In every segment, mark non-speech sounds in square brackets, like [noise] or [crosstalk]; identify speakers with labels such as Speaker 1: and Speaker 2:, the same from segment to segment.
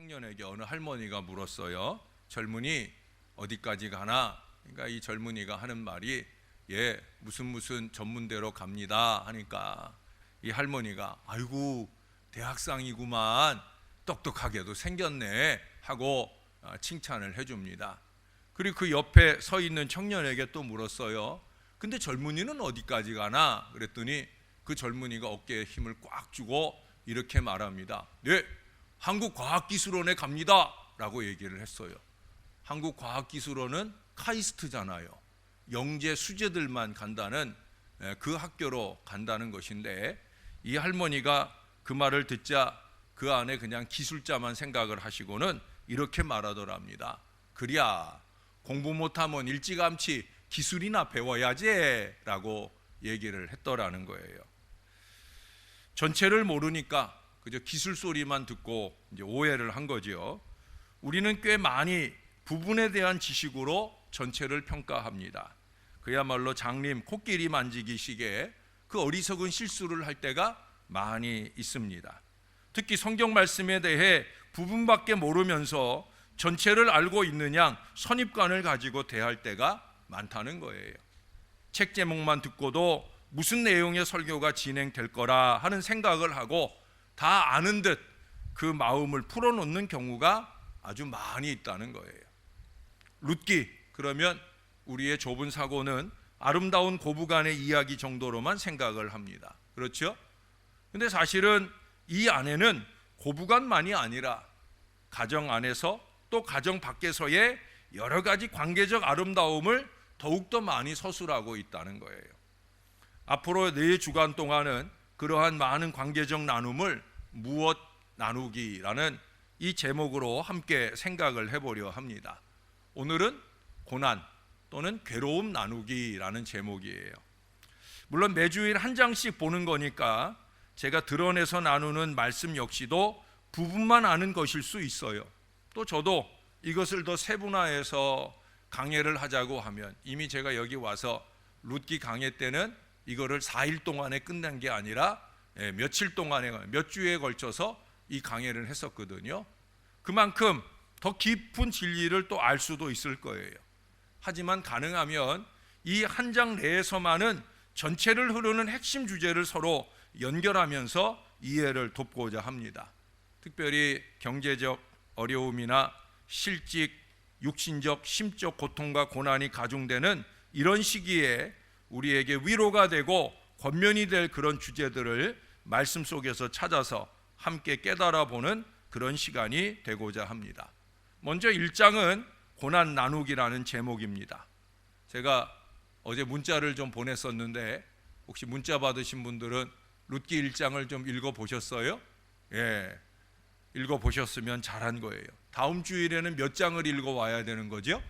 Speaker 1: 청년에게 어느 할머니가 물었어요. 젊은이 어디까지 가나? 그러니까 이 젊은이가 하는 말이 예 무슨 무슨 전문대로 갑니다 하니까 이 할머니가 아이고 대학상이구만 똑똑하게도 생겼네 하고 아, 칭찬을 해줍니다. 그리고 그 옆에 서 있는 청년에게 또 물었어요. 근데 젊은이는 어디까지 가나? 그랬더니 그 젊은이가 어깨에 힘을 꽉 주고 이렇게 말합니다. 네, 한국과학기술원에 갑니다. 라고 얘기를 했어요. 한국과학기술원은 카이스트잖아요. 영재 수재들만 간다는 에, 그 학교로 간다는 것인데 이 할머니가 그 말을 듣자 그 안에 그냥 기술자만 생각을 하시고는 이렇게 말하더랍니다. 그랴 공부 못하면 일찌감치 기술이나 배워야지라고 얘기를 했더라는 거예요. 전체를 모르니까 그저 기술 소리만 듣고 이제 오해를 한 거지요. 우리는 꽤 많이 부분에 대한 지식으로 전체를 평가합니다. 그야말로 장님 코끼리 만지기식의 그 어리석은 실수를 할 때가 많이 있습니다. 특히 성경 말씀에 대해 부분밖에 모르면서 전체를 알고 양 선입관을 가지고 대할 때가 많다는 거예요. 책 제목만 듣고도 무슨 내용의 설교가 진행될 거라 하는 생각을 하고 다 아는 듯 그 마음을 풀어놓는 경우가 아주 많이 있다는 거예요. 룻기 그러면 우리의 좁은 사고는 아름다운 고부간의 이야기 정도로만 생각을 합니다. 그렇죠? 근데 사실은 이 안에는 고부간만이 아니라 가정 안에서 또 가정 밖에서의 여러 가지 관계적 아름다움을 더욱더 많이 서술하고 있다는 거예요. 앞으로 네 주간 동안은 그러한 많은 관계적 나눔을 무엇 나누기라는 이 제목으로 함께 생각을 해보려 합니다. 오늘은 고난 또는 괴로움 나누기라는 제목이에요. 물론 매주일 한 장씩 보는 거니까 제가 드러내서 나누는 말씀 역시도 부분만 아는 것일 수 있어요. 또 저도 이것을 더 세분화해서 강해를 하자고 하면 이미 제가 여기 와서 룻기 강해 때는 이거를 4일 동안에 끝난 게 아니라 예, 며칠 동안에 몇 주에 걸쳐서 이 강해를 했었거든요. 그만큼 더 깊은 진리를 또 알 수도 있을 거예요. 하지만 가능하면 이 한 장 내에서만은 전체를 흐르는 핵심 주제를 서로 연결하면서 이해를 돕고자 합니다. 특별히 경제적 어려움이나 실직, 육신적, 심적 고통과 고난이 가중되는 이런 시기에 우리에게 위로가 되고 권면이 될 그런 주제들을 말씀 속에서 찾아서 함께 깨달아 보는 그런 시간이 되고자 합니다. 먼저 1장은 고난 나누기라는 제목입니다. 제가 어제 문자를 좀 보냈었는데 혹시 문자 받으신 분들은 룻기 1장을 좀 읽어 보셨어요? 예. 읽어 보셨으면 잘한 거예요. 다음 주일에는 몇 장을 읽어 와야 되는 거죠?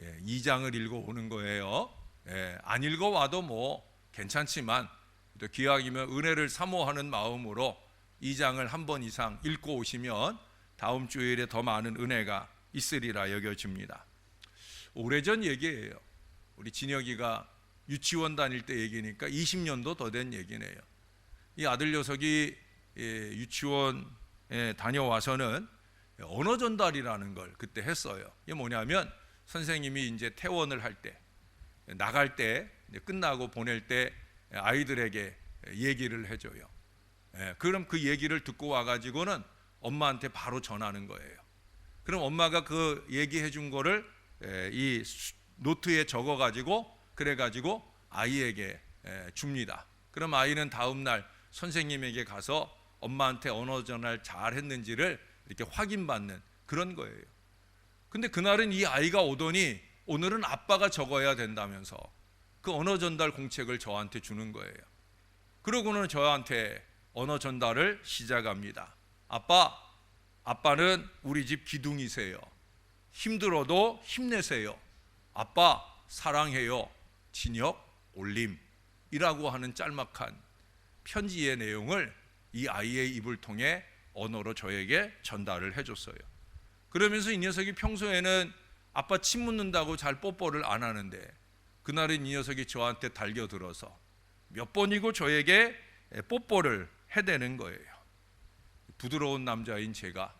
Speaker 1: 예, 2장을 읽어 오는 거예요. 예, 안 읽어 와도 뭐 괜찮지만 또 기왕이면 은혜를 사모하는 마음으로 2장을 한 번 이상 읽고 오시면 다음 주일에 더 많은 은혜가 있으리라 여겨집니다. 오래전 얘기예요. 우리 진혁이가 유치원 다닐 때 얘기니까 20년도 더 된 얘기네요. 이 아들 녀석이 예, 유치원에 다녀와서는 언어 전달이라는 걸 그때 했어요. 이게 뭐냐면 선생님이 이제 퇴원을 할 때, 나갈 때, 끝나고 보낼 때 아이들에게 얘기를 해줘요. 예, 그럼 그 얘기를 듣고 와가지고는 엄마한테 바로 전하는 거예요. 그럼 엄마가 그 얘기해 준 거를 예, 이 노트에 적어 가지고 그래 가지고 아이에게 예, 줍니다. 그럼 아이는 다음 날 선생님에게 가서 엄마한테 언어 전달 잘 했는지를 이렇게 확인받는 그런 거예요. 근데 그날은 이 아이가 오더니 오늘은 아빠가 적어야 된다면서 그 언어 전달 공책을 저한테 주는 거예요. 그러고는 저한테 언어 전달을 시작합니다. 아빠, 아빠는 우리 집 기둥이세요. 힘들어도 힘내세요. 아빠, 사랑해요. 진혁, 올림이라고 하는 짤막한 편지의 내용을 이 아이의 입을 통해 언어로 저에게 전달을 해줬어요. 그러면서 이 녀석이 평소에는 아빠 침 묻는다고 잘 뽀뽀를 안 하는데 그날은 이 녀석이 저한테 달겨들어서 몇 번이고 저에게 뽀뽀를 해대는 거예요. 부드러운 남자인 제가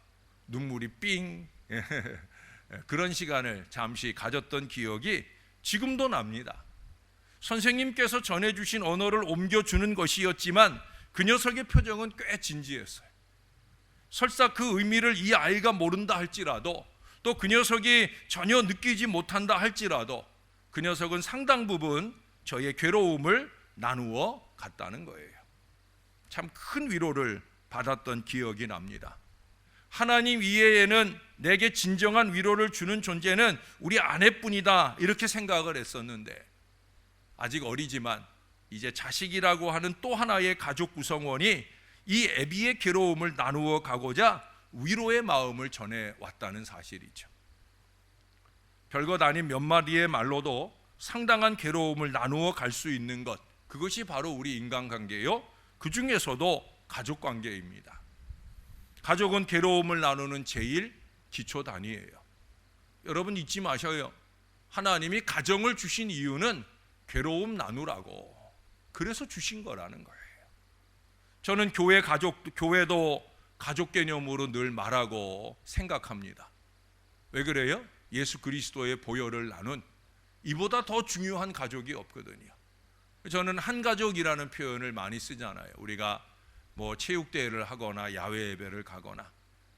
Speaker 1: 눈물이 삥 [laughs] 그런 시간을 잠시 가졌던 기억이 지금도 납니다. 선생님께서 전해주신 언어를 옮겨주는 것이었지만 그 녀석의 표정은 꽤 진지했어요. 설사 그 의미를 이 아이가 모른다 할지라도 또 그 녀석이 전혀 느끼지 못한다 할지라도 그 녀석은 상당 부분 저의 괴로움을 나누어 갔다는 거예요. 참 큰 위로를 받았던 기억이 납니다. 하나님 이외에는 내게 진정한 위로를 주는 존재는 우리 아내뿐이다 이렇게 생각을 했었는데 아직 어리지만 이제 자식이라고 하는 또 하나의 가족 구성원이 이 애비의 괴로움을 나누어 가고자 위로의 마음을 전해 왔다는 사실이죠. 별것 아닌 몇 마디의 말로도 상당한 괴로움을 나누어 갈 수 있는 것 그것이 바로 우리 인간관계요. 그 중에서도 가족 관계입니다. 가족은 괴로움을 나누는 제일 기초 단위예요. 여러분 잊지 마셔요. 하나님이 가정을 주신 이유는 괴로움 나누라고. 그래서 주신 거라는 거예요. 저는 교회 가족 교회도 가족 개념으로 늘 말하고 생각합니다. 왜 그래요? 예수 그리스도의 보혈을 나눈 이보다 더 중요한 가족이 없거든요. 저는 한 가족이라는 표현을 많이 쓰잖아요. 우리가 뭐 체육대회를 하거나 야외 예배를 가거나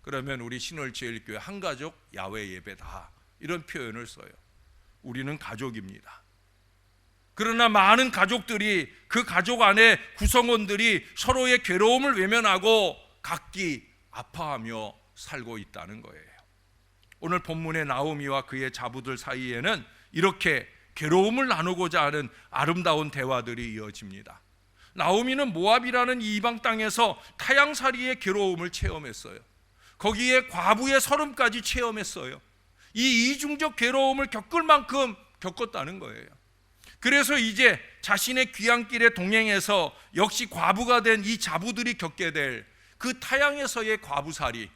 Speaker 1: 그러면 우리 신월제일교회 한 가족 야외 예배다 이런 표현을 써요. 우리는 가족입니다. 그러나 많은 가족들이 그 가족 안에 구성원들이 서로의 괴로움을 외면하고 각기 아파하며 살고 있다는 거예요. 오늘 본문의 나오미와 그의 자부들 사이에는 이렇게 괴로움을 나누고자 하는 아름다운 대화들이 이어집니다. 나오미는 모압이라는 이방 땅에서 타양살이의 괴로움을 체험했어요. 거기에 과부의 서름까지 체험했어요. 이 이중적 괴로움을 겪을 만큼 겪었다는 거예요. 그래서 이제 자신의 귀향길에 동행해서 역시 과부가 된 이 자부들이 겪게 될 그 타양에서의 과부살이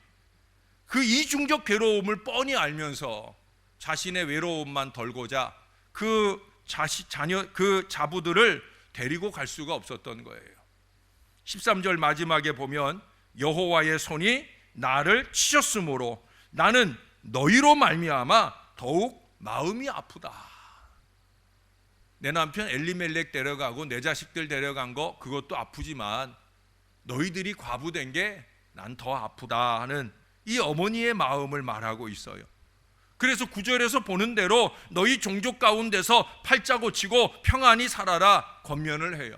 Speaker 1: 그 이중적 괴로움을 뻔히 알면서 자신의 외로움만 덜고자 그 자식 자녀 그 자부들을 데리고 갈 수가 없었던 거예요. 13절 마지막에 보면 여호와의 손이 나를 치셨으므로 나는 너희로 말미암아 더욱 마음이 아프다. 내 남편 엘리멜렉 데려가고 내 자식들 데려간 거 그것도 아프지만 너희들이 과부된 게 난 더 아프다 하는 이 어머니의 마음을 말하고 있어요. 그래서 구절에서 보는 대로 너희 종족 가운데서 팔자 고 치고 평안히 살아라 권면을 해요.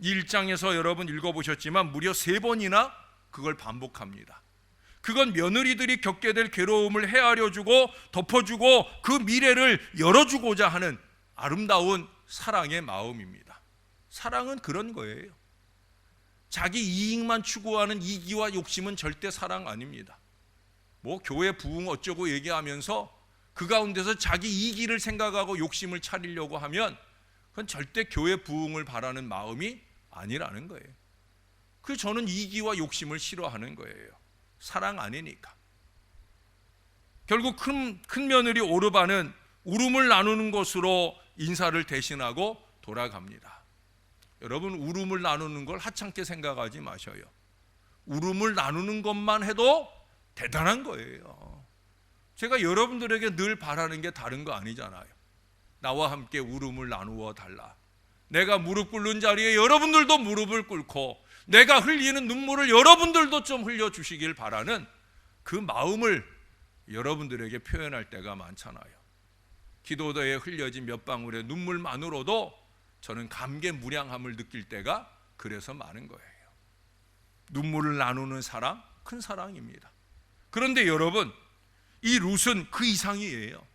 Speaker 1: 이 1장에서 여러분 읽어보셨지만 무려 세 번이나 그걸 반복합니다. 그건 며느리들이 겪게 될 괴로움을 헤아려 주고 덮어주고 그 미래를 열어주고자 하는 아름다운 사랑의 마음입니다. 사랑은 그런 거예요. 자기 이익만 추구하는 이기와 욕심은 절대 사랑 아닙니다. 뭐 교회 부흥 어쩌고 얘기하면서 그 가운데서 자기 이기를 생각하고 욕심을 차리려고 하면 그건 절대 교회 부흥을 바라는 마음이 아니라는 거예요. 그 저는 이기와 욕심을 싫어하는 거예요. 사랑 아니니까. 결국 큰, 큰 며느리 오르바는 울음을 나누는 것으로 인사를 대신하고 돌아갑니다. 여러분 울음을 나누는 걸 하찮게 생각하지 마셔요. 울음을 나누는 것만 해도 대단한 거예요. 제가 여러분들에게 늘 바라는 게 다른 거 아니잖아요. 나와 함께 울음을 나누어 달라. 내가 무릎 꿇는 자리에 여러분들도 무릎을 꿇고 내가 흘리는 눈물을 여러분들도 좀 흘려 주시길 바라는 그 마음을 여러분들에게 표현할 때가 많잖아요. 기도도에 흘려진 몇 방울의 눈물만으로도 저는 감개 무량함을 느낄 때가 그래서 많은 거예요. 눈물을 나누는 사랑 큰 사랑입니다. 그런데 여러분 이 룻은 그 이상이에요.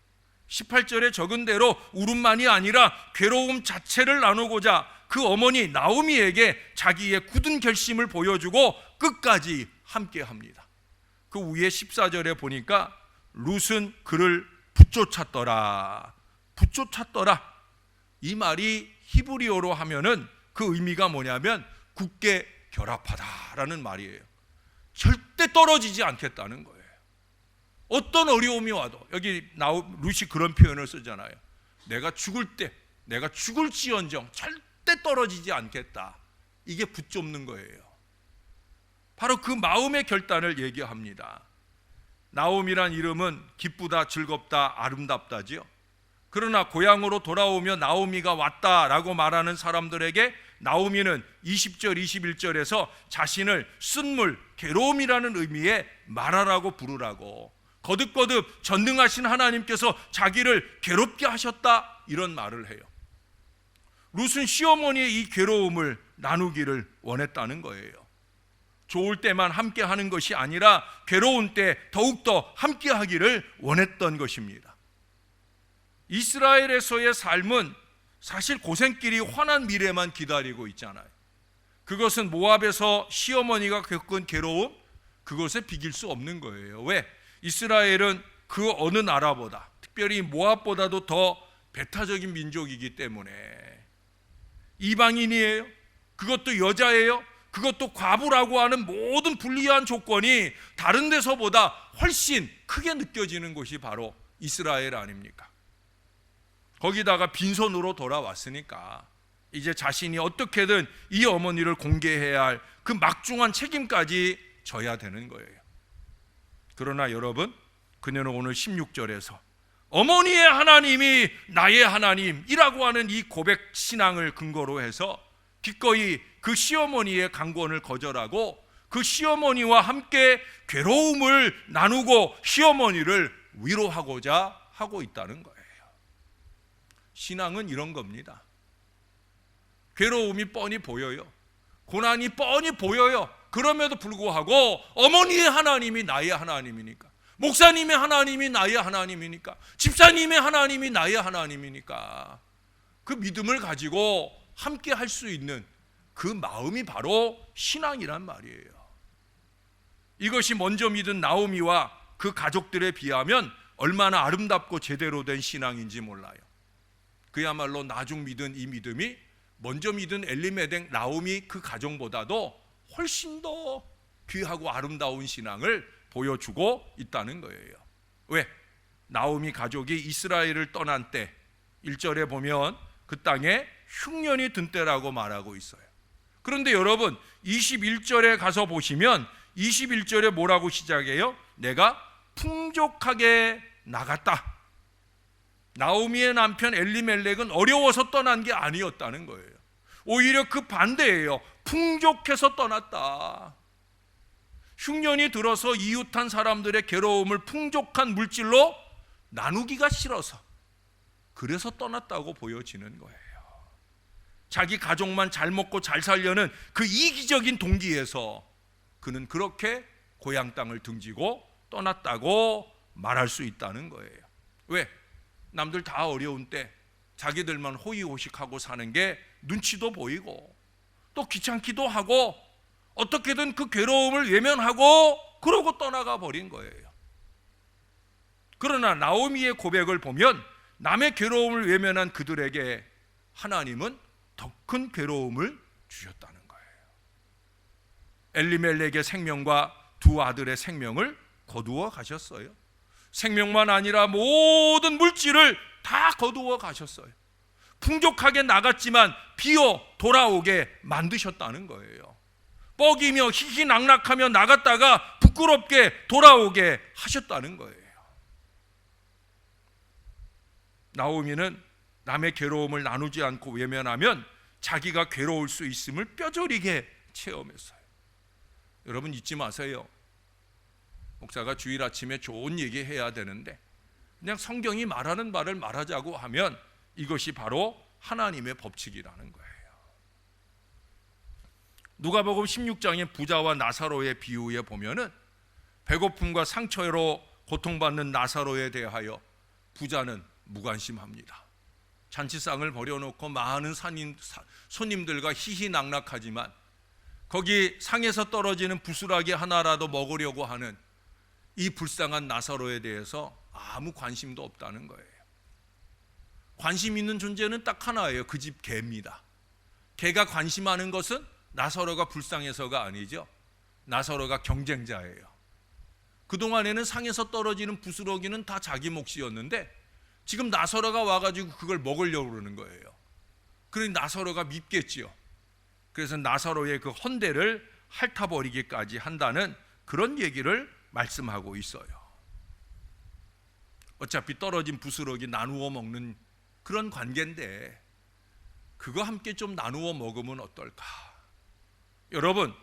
Speaker 1: 18절에 적은 대로 울음만이 아니라 괴로움 자체를 나누고자 그 어머니 나오미에게 자기의 굳은 결심을 보여주고 끝까지 함께 합니다. 그 위에 14절에 보니까 룻은 그를 붙쫓았더라. 붙쫓았더라. 이 말이 히브리어로 하면은 그 의미가 뭐냐면 굳게 결합하다라는 말이에요. 절대 떨어지지 않겠다는 거예요. 어떤 어려움이 와도 여기 나우 루시 그런 표현을 쓰잖아요. 내가 죽을 때 내가 죽을지언정 절대 떨어지지 않겠다. 이게 붙잡는 거예요. 바로 그 마음의 결단을 얘기합니다. 나옴이란 이름은 기쁘다, 즐겁다, 아름답다지요. 그러나 고향으로 돌아오며 나오미가 왔다라고 말하는 사람들에게 나오미는 20절, 21절에서 자신을 쓴물, 괴로움이라는 의미의 말하라고 부르라고 거듭거듭 전능하신 하나님께서 자기를 괴롭게 하셨다 이런 말을 해요. 룻은 시어머니의 이 괴로움을 나누기를 원했다는 거예요. 좋을 때만 함께 하는 것이 아니라 괴로운 때 더욱더 함께 하기를 원했던 것입니다. 이스라엘에서의 삶은 사실 고생길이 환한 미래만 기다리고 있잖아요. 그것은 모압에서 시어머니가 겪은 괴로움, 그것에 비길 수 없는 거예요. 왜? 이스라엘은 그 어느 나라보다, 특별히 모압보다도 더 배타적인 민족이기 때문에 이방인이에요. 그것도 여자예요. 그것도 과부라고 하는 모든 불리한 조건이 다른 데서보다 훨씬 크게 느껴지는 곳이 바로 이스라엘 아닙니까? 거기다가 빈손으로 돌아왔으니까 이제 자신이 어떻게든 이 어머니를 공개해야 할 그 막중한 책임까지 져야 되는 거예요. 그러나 여러분, 그녀는 오늘 16절에서 어머니의 하나님이 나의 하나님이라고 하는 이 고백 신앙을 근거로 해서 기꺼이 그 시어머니의 강권을 거절하고 그 시어머니와 함께 괴로움을 나누고 시어머니를 위로하고자 하고 있다는 거예요. 신앙은 이런 겁니다. 괴로움이 뻔히 보여요. 고난이 뻔히 보여요. 그럼에도 불구하고 어머니의 하나님이 나의 하나님이니까. 목사님의 하나님이 나의 하나님이니까. 집사님의 하나님이 나의 하나님이니까. 그 믿음을 가지고 함께 할 수 있는 그 마음이 바로 신앙이란 말이에요. 이것이 먼저 믿은 나오미와 그 가족들에 비하면 얼마나 아름답고 제대로 된 신앙인지 몰라요. 그야말로 나중 믿은 이 믿음이 먼저 믿은 엘리메댕 나오미 그 가정보다도 훨씬 더 귀하고 아름다운 신앙을 보여주고 있다는 거예요. 왜? 나오미 가족이 이스라엘을 떠난 때 1절에 보면 그 땅에 흉년이 든 때라고 말하고 있어요. 그런데 여러분 21절에 가서 보시면 21절에 뭐라고 시작해요? 내가 풍족하게 나갔다. 나오미의 남편 엘리멜렉은 어려워서 떠난 게 아니었다는 거예요. 오히려 그 반대예요. 풍족해서 떠났다. 흉년이 들어서 이웃한 사람들의 괴로움을 풍족한 물질로 나누기가 싫어서 그래서 떠났다고 보여지는 거예요. 자기 가족만 잘 먹고 잘 살려는 그 이기적인 동기에서 그는 그렇게 고향 땅을 등지고 떠났다고 말할 수 있다는 거예요. 왜? 남들 다 어려운 때 자기들만 호의호식하고 사는 게 눈치도 보이고 또 귀찮기도 하고 어떻게든 그 괴로움을 외면하고 그러고 떠나가 버린 거예요. 그러나 나오미의 고백을 보면 남의 괴로움을 외면한 그들에게 하나님은 더 큰 괴로움을 주셨다는 거예요. 엘리멜렉의 생명과 두 아들의 생명을 거두어 가셨어요. 생명만 아니라 모든 물질을 다 거두어 가셨어요. 풍족하게 나갔지만 비어 돌아오게 만드셨다는 거예요. 뻐기며 희희낙낙하며 나갔다가 부끄럽게 돌아오게 하셨다는 거예요. 나오미는 남의 괴로움을 나누지 않고 외면하면 자기가 괴로울 수 있음을 뼈저리게 체험했어요. 여러분 잊지 마세요. 목사가 주일 아침에 좋은 얘기 해야 되는데 그냥 성경이 말하는 말을 말하자고 하면 이것이 바로 하나님의 법칙이라는 거예요. 누가복음 16장의 부자와 나사로의 비유에 보면은 배고픔과 상처로 고통받는 나사로에 대하여 부자는 무관심합니다. 잔치상을 벌여놓고 많은 산인, 손님들과 희희낙낙하지만 거기 상에서 떨어지는 부스라기 하나라도 먹으려고 하는 이 불쌍한 나사로에 대해서 아무 관심도 없다는 거예요. 관심 있는 존재는 딱 하나예요. 그 집 개입니다. 개가 관심하는 것은 나사로가 불쌍해서가 아니죠. 나사로가 경쟁자예요. 그동안에는 상에서 떨어지는 부스러기는 다 자기 몫이었는데 지금 나사로가 와가지고 그걸 먹으려고 그러는 거예요. 그러니 나사로가 밉겠지요. 그래서 나사로의 그 헌대를 핥아버리기까지 한다는 그런 얘기를 말씀하고 있어요. 어차피 떨어진 부스러기 나누어 먹는 그런 관계인데 그거 함께 좀 나누어 먹으면 어떨까? 여러분,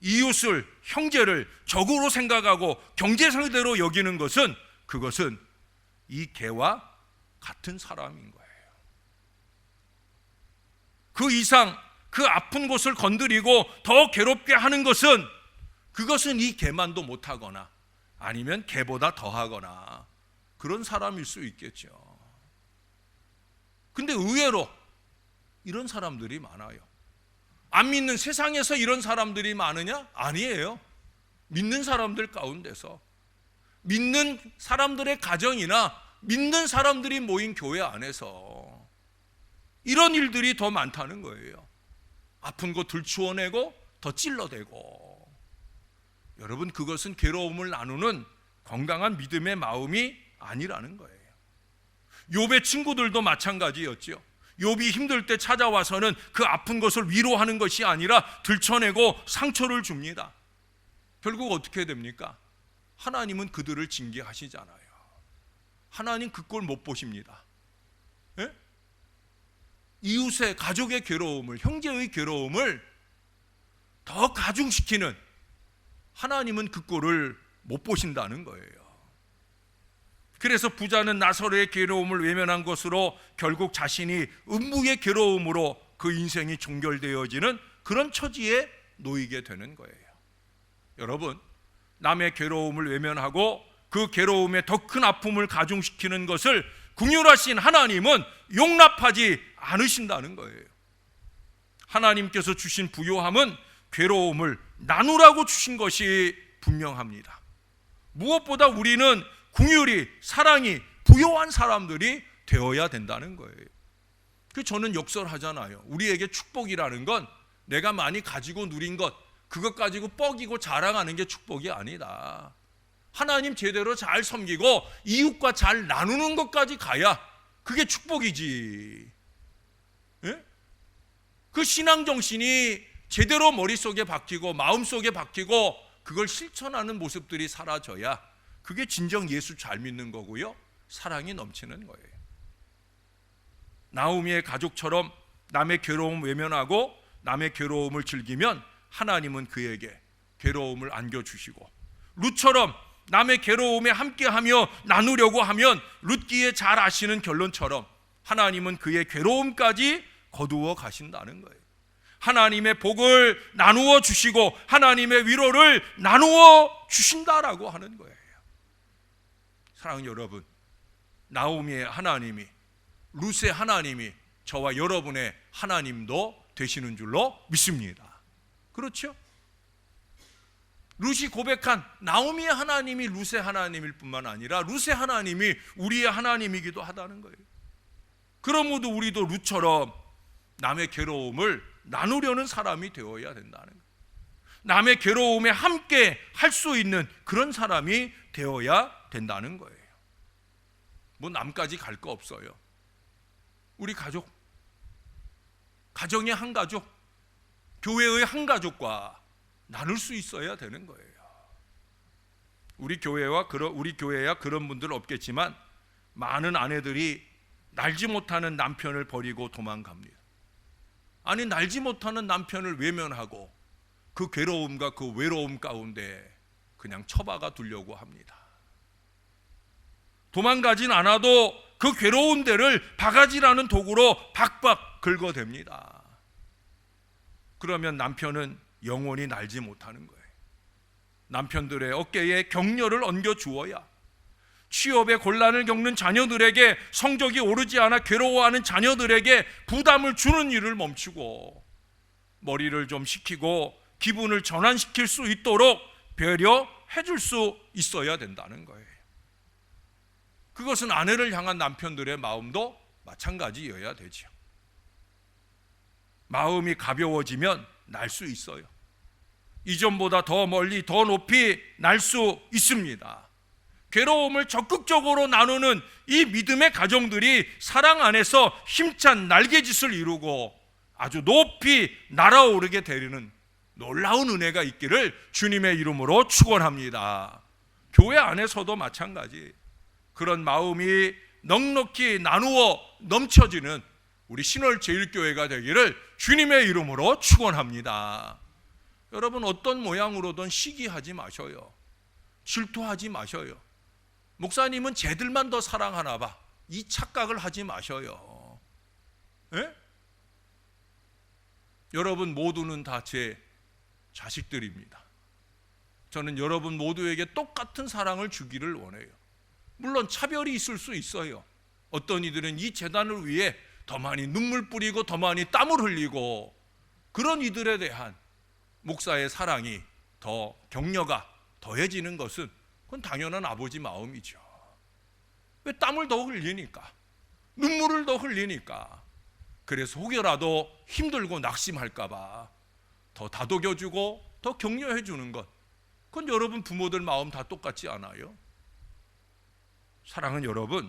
Speaker 1: 이웃을 형제를 적으로 생각하고 경제 상대로 여기는 것은 그것은 이 개와 같은 사람인 거예요. 그 이상 그 아픈 곳을 건드리고 더 괴롭게 하는 것은 그것은 이 개만도 못하거나 아니면 개보다 더하거나 그런 사람일 수 있겠죠. 근데 의외로 이런 사람들이 많아요. 안 믿는 세상에서 이런 사람들이 많으냐? 아니에요. 믿는 사람들 가운데서 믿는 사람들의 가정이나 믿는 사람들이 모인 교회 안에서 이런 일들이 더 많다는 거예요. 아픈 곳 들추어내고 더 찔러대고 여러분 그것은 괴로움을 나누는 건강한 믿음의 마음이 아니라는 거예요. 욥의 친구들도 마찬가지였지요. 욥이 힘들 때 찾아와서는 그 아픈 것을 위로하는 것이 아니라 들춰내고 상처를 줍니다. 결국 어떻게 됩니까? 하나님은 그들을 징계하시잖아요. 하나님 그 꼴 못 보십니다. 예? 이웃의 가족의 괴로움을 형제의 괴로움을 더 가중시키는 하나님은 그 꼴을 못 보신다는 거예요. 그래서 부자는 나사로의 괴로움을 외면한 것으로 결국 자신이 음부의 괴로움으로 그 인생이 종결되어지는 그런 처지에 놓이게 되는 거예요. 여러분, 남의 괴로움을 외면하고 그 괴로움에 더 큰 아픔을 가중시키는 것을 궁휼하신 하나님은 용납하지 않으신다는 거예요. 하나님께서 주신 부요함은 괴로움을 나누라고 주신 것이 분명합니다. 무엇보다 우리는 궁휼이 사랑이 부요한 사람들이 되어야 된다는 거예요. 그 저는 역설하잖아요. 우리에게 축복이라는 건 내가 많이 가지고 누린 것 그것 가지고 뻐기고 자랑하는 게 축복이 아니다. 하나님 제대로 잘 섬기고 이웃과 잘 나누는 것까지 가야 그게 축복이지. 예? 그 신앙 정신이 제대로 머릿속에 박히고 마음속에 박히고 그걸 실천하는 모습들이 사라져야 그게 진정 예수 잘 믿는 거고요. 사랑이 넘치는 거예요. 나오미의 가족처럼 남의 괴로움 외면하고 남의 괴로움을 즐기면 하나님은 그에게 괴로움을 안겨 주시고 룻처럼 남의 괴로움에 함께하며 나누려고 하면 룻기에 잘 아시는 결론처럼 하나님은 그의 괴로움까지 거두어 가신다는 거예요. 하나님의 복을 나누어 주시고 하나님의 위로를 나누어 주신다라고 하는 거예요. 사랑하는 여러분, 나오미의 하나님이 룻의 하나님이 저와 여러분의 하나님도 되시는 줄로 믿습니다. 그렇죠? 룻이 고백한 나오미의 하나님이 룻의 하나님일 뿐만 아니라 룻의 하나님이 우리의 하나님이기도 하다는 거예요. 그러므로 우리도 룻처럼 남의 괴로움을 나누려는 사람이 되어야 된다는 거예요. 남의 괴로움에 함께 할 수 있는 그런 사람이 되어야 된다는 거예요. 뭐 남까지 갈 거 없어요. 우리 가족, 가정의 한 가족, 교회의 한 가족과 나눌 수 있어야 되는 거예요. 우리 교회와 그런 우리 교회야 그런 분들 없겠지만 많은 아내들이 날지 못하는 남편을 버리고 도망갑니다. 아니 날지 못하는 남편을 외면하고 그 괴로움과 그 외로움 가운데 그냥 처박아 두려고 합니다. 도망가진 않아도 그 괴로운 데를 바가지라는 도구로 박박 긁어댑니다. 그러면 남편은 영원히 날지 못하는 거예요. 남편들의 어깨에 격려를 얹어 주어야 취업에 곤란을 겪는 자녀들에게 성적이 오르지 않아 괴로워하는 자녀들에게 부담을 주는 일을 멈추고 머리를 좀 식히고 기분을 전환시킬 수 있도록 배려해 줄 수 있어야 된다는 거예요. 그것은 아내를 향한 남편들의 마음도 마찬가지여야 되죠. 마음이 가벼워지면 날 수 있어요. 이전보다 더 멀리 더 높이 날 수 있습니다. 괴로움을 적극적으로 나누는 이 믿음의 가정들이 사랑 안에서 힘찬 날개짓을 이루고 아주 높이 날아오르게 되는 놀라운 은혜가 있기를 주님의 이름으로 축원합니다. 교회 안에서도 마찬가지. 그런 마음이 넉넉히 나누어 넘쳐지는 우리 신월 제일교회가 되기를 주님의 이름으로 축원합니다. 여러분 어떤 모양으로든 시기하지 마셔요. 질투하지 마셔요. 목사님은 쟤들만 더 사랑하나 봐. 이 착각을 하지 마셔요. 예? 여러분 모두는 다 제 자식들입니다. 저는 여러분 모두에게 똑같은 사랑을 주기를 원해요. 물론 차별이 있을 수 있어요. 어떤 이들은 이 재단을 위해 더 많이 눈물 뿌리고 더 많이 땀을 흘리고 그런 이들에 대한 목사의 사랑이 더 격려가 더해지는 것은 그건 당연한 아버지 마음이죠. 왜 땀을 더 흘리니까 눈물을 더 흘리니까 그래서 혹여라도 힘들고 낙심할까봐 더 다독여주고 더 격려해주는 것 그건 여러분 부모들 마음 다 똑같지 않아요? 사랑은 여러분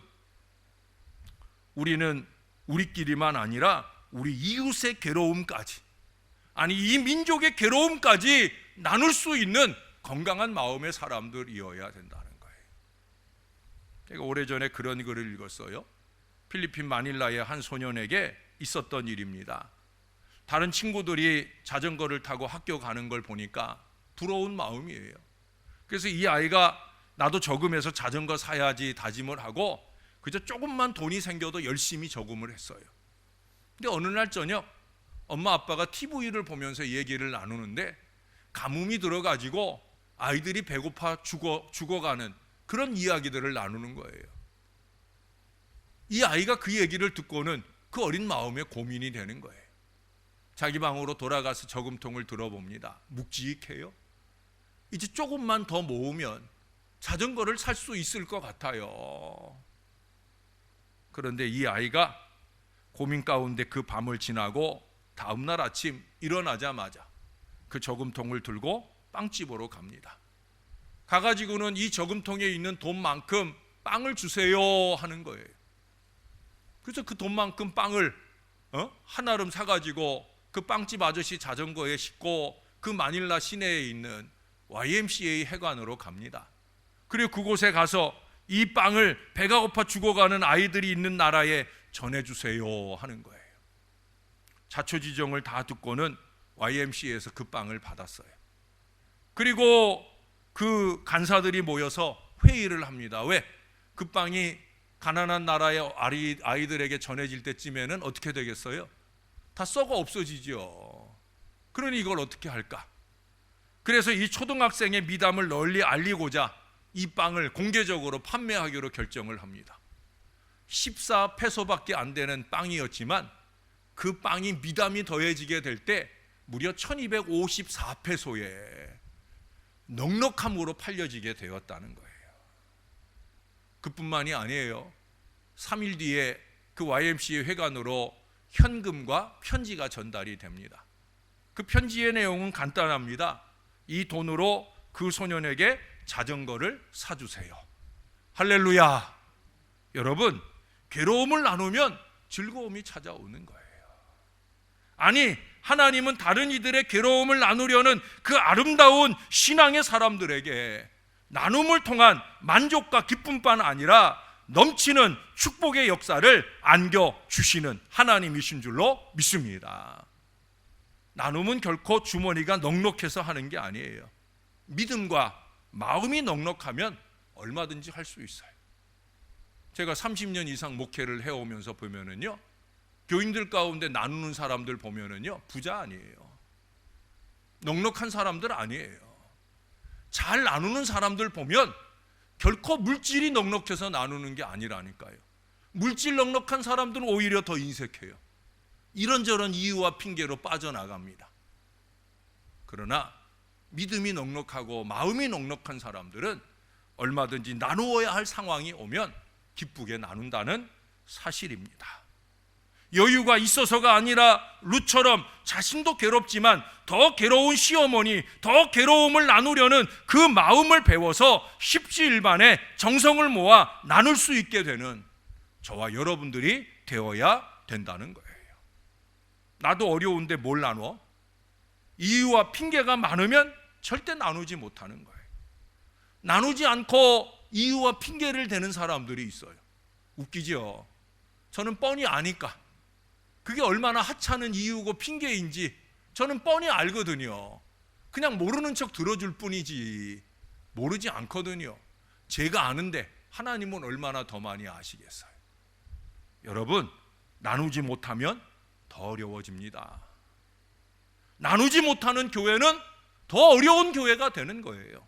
Speaker 1: 우리는 우리끼리만 아니라 우리 이웃의 괴로움까지 아니 이 민족의 괴로움까지 나눌 수 있는 건강한 마음의 사람들이어야 된다는 거예요. 제가 오래전에 그런 글을 읽었어요. 필리핀 마닐라의 한 소년에게 있었던 일입니다. 다른 친구들이 자전거를 타고 학교 가는 걸 보니까 부러운 마음이에요. 그래서 이 아이가 나도 저금해서 자전거 사야지 다짐을 하고 그저 조금만 돈이 생겨도 열심히 저금을 했어요. 근데 어느 날 저녁 엄마 아빠가 TV를 보면서 얘기를 나누는데 가뭄이 들어가지고 아이들이 배고파 죽어 죽어가는 그런 이야기들을 나누는 거예요. 이 아이가 그 얘기를 듣고는 그 어린 마음에 고민이 되는 거예요. 자기 방으로 돌아가서 저금통을 들어봅니다. 묵직해요. 이제 조금만 더 모으면 자전거를 살 수 있을 것 같아요. 그런데 이 아이가 고민 가운데 그 밤을 지나고 다음 날 아침 일어나자마자 그 저금통을 들고 빵집으로 갑니다. 가가지고는 이 저금통에 있는 돈만큼 빵을 주세요 하는 거예요. 그래서 그 돈만큼 빵을 어? 한아름 사가지고 그 빵집 아저씨 자전거에 싣고 그 마닐라 시내에 있는 YMCA 해관으로 갑니다. 그리고 그곳에 가서 이 빵을 배가 고파 죽어가는 아이들이 있는 나라에 전해주세요 하는 거예요. 자초지종을 다 듣고는 YMCA에서 그 빵을 받았어요. 그리고 그 간사들이 모여서 회의를 합니다. 왜? 그 빵이 가난한 나라의 아이들에게 전해질 때쯤에는 어떻게 되겠어요? 다 썩어 없어지죠. 그러니 이걸 어떻게 할까? 그래서 이 초등학생의 미담을 널리 알리고자 이 빵을 공개적으로 판매하기로 결정을 합니다. 14페소밖에 안 되는 빵이었지만 그 빵이 미담이 더해지게 될 때 무려 1254페소에 넉넉함으로 팔려지게 되었다는 거예요. 그뿐만이 아니에요. 3일 뒤에 그 YMCA 회관으로 현금과 편지가 전달이 됩니다. 그 편지의 내용은 간단합니다. 이 돈으로 그 소년에게 자전거를 사주세요. 할렐루야. 여러분, 괴로움을 나누면 즐거움이 찾아오는 거예요. 아니, 하나님은 다른 이들의 괴로움을 나누려는 그 아름다운 신앙의 사람들에게 나눔을 통한 만족과 기쁨뿐 아니라 넘치는 축복의 역사를 안겨 주시는 하나님이신 줄로 믿습니다. 나눔은 결코 주머니가 넉넉해서 하는 게 아니에요. 믿음과 마음이 넉넉하면 얼마든지 할 수 있어요. 제가 30년 이상 목회를 해오면서 보면은요, 교인들 가운데 나누는 사람들 보면은요, 부자 아니에요. 넉넉한 사람들 아니에요. 잘 나누는 사람들 보면 결코 물질이 넉넉해서 나누는 게 아니라니까요. 물질 넉넉한 사람들은 오히려 더 인색해요. 이런저런 이유와 핑계로 빠져나갑니다. 그러나 믿음이 넉넉하고 마음이 넉넉한 사람들은 얼마든지 나누어야 할 상황이 오면 기쁘게 나눈다는 사실입니다. 여유가 있어서가 아니라 루처럼 자신도 괴롭지만 더 괴로운 시어머니, 더 괴로움을 나누려는 그 마음을 배워서 십시일반에 정성을 모아 나눌 수 있게 되는 저와 여러분들이 되어야 된다는 거예요. 나도 어려운데 뭘 나눠? 이유와 핑계가 많으면 절대 나누지 못하는 거예요. 나누지 않고 이유와 핑계를 대는 사람들이 있어요. 웃기죠? 저는 뻔히 아니까. 그게 얼마나 하찮은 이유고 핑계인지 저는 뻔히 알거든요. 그냥 모르는 척 들어줄 뿐이지 모르지 않거든요. 제가 아는데 하나님은 얼마나 더 많이 아시겠어요. 여러분 나누지 못하면 더 어려워집니다. 나누지 못하는 교회는 더 어려운 교회가 되는 거예요.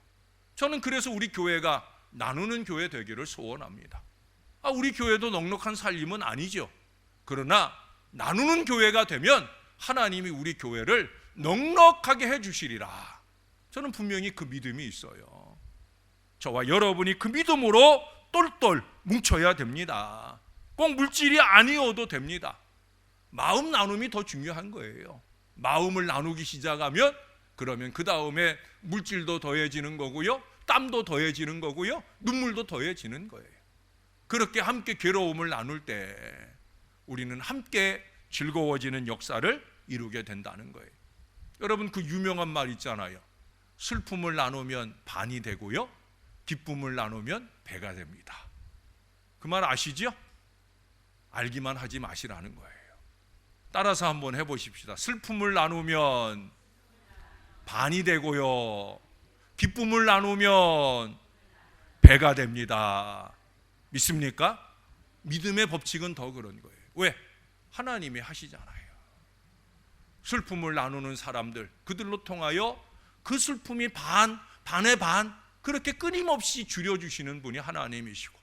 Speaker 1: 저는 그래서 우리 교회가 나누는 교회 되기를 소원합니다. 아, 우리 교회도 넉넉한 살림은 아니죠. 그러나 나누는 교회가 되면 하나님이 우리 교회를 넉넉하게 해 주시리라. 저는 분명히 그 믿음이 있어요. 저와 여러분이 그 믿음으로 똘똘 뭉쳐야 됩니다. 꼭 물질이 아니어도 됩니다. 마음 나눔이 더 중요한 거예요. 마음을 나누기 시작하면 그러면 그 다음에 물질도 더해지는 거고요. 땀도 더해지는 거고요. 눈물도 더해지는 거예요. 그렇게 함께 괴로움을 나눌 때 우리는 함께 즐거워지는 역사를 이루게 된다는 거예요. 여러분 그 유명한 말 있잖아요. 슬픔을 나누면 반이 되고요. 기쁨을 나누면 배가 됩니다. 그 말 아시죠? 알기만 하지 마시라는 거예요. 따라서 한번 해보십시다. 슬픔을 나누면 반이 되고요. 기쁨을 나누면 배가 됩니다. 믿습니까? 믿음의 법칙은 더 그런 거예요. 왜? 하나님이 하시잖아요. 슬픔을 나누는 사람들, 그들로 통하여 그 슬픔이 반, 반의 반, 그렇게 끊임없이 줄여주시는 분이 하나님이시고,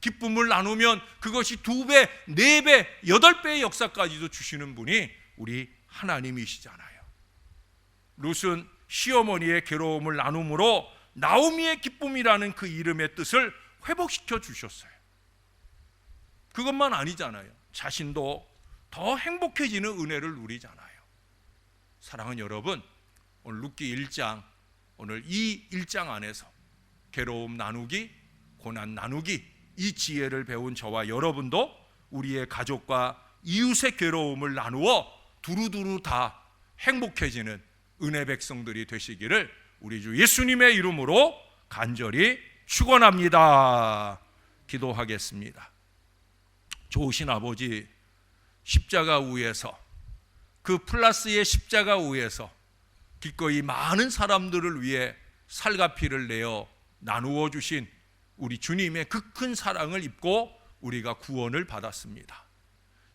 Speaker 1: 기쁨을 나누면 그것이 두 배, 네 배, 여덟 배의 역사까지도 주시는 분이 우리 하나님이시잖아요. 룻은 시어머니의 괴로움을 나눔으로 나오미의 기쁨이라는 그 이름의 뜻을 회복시켜 주셨어요. 그것만 아니잖아요. 자신도 더 행복해지는 은혜를 누리잖아요. 사랑하는 여러분, 오늘 룻기 1장 오늘 이 1장 안에서 괴로움 나누기, 고난 나누기 이 지혜를 배운 저와 여러분도 우리의 가족과 이웃의 괴로움을 나누어 두루두루 다 행복해지는 은혜 백성들이 되시기를 우리 주 예수님의 이름으로 간절히 축원합니다. 기도하겠습니다. 좋으신 아버지 십자가 위에서 그 플러스의 십자가 위에서 기꺼이 많은 사람들을 위해 살과 피를 내어 나누어 주신 우리 주님의 그 큰 사랑을 입고 우리가 구원을 받았습니다.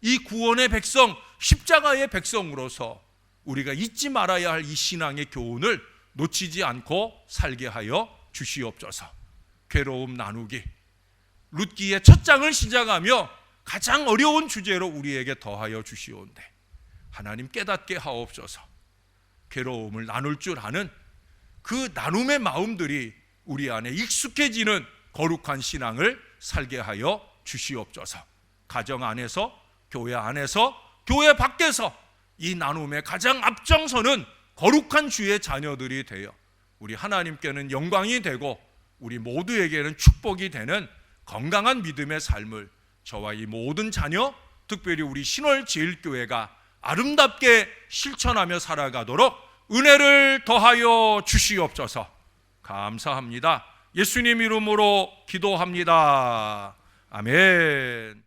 Speaker 1: 이 구원의 백성, 십자가의 백성으로서 우리가 잊지 말아야 할 이 신앙의 교훈을 놓치지 않고 살게 하여 주시옵소서. 괴로움 나누기. 룻기의 첫 장을 시작하며 가장 어려운 주제로 우리에게 더하여 주시온데 하나님 깨닫게 하옵소서. 괴로움을 나눌 줄 아는 그 나눔의 마음들이 우리 안에 익숙해지는 거룩한 신앙을 살게 하여 주시옵소서. 가정 안에서, 교회 안에서, 교회 밖에서 이 나눔의 가장 앞장서는 거룩한 주의 자녀들이 되어 우리 하나님께는 영광이 되고 우리 모두에게는 축복이 되는 건강한 믿음의 삶을 저와 이 모든 자녀, 특별히 우리 신월 제일교회가 아름답게 실천하며 살아가도록 은혜를 더하여 주시옵소서. 감사합니다. 예수님 이름으로 기도합니다. 아멘.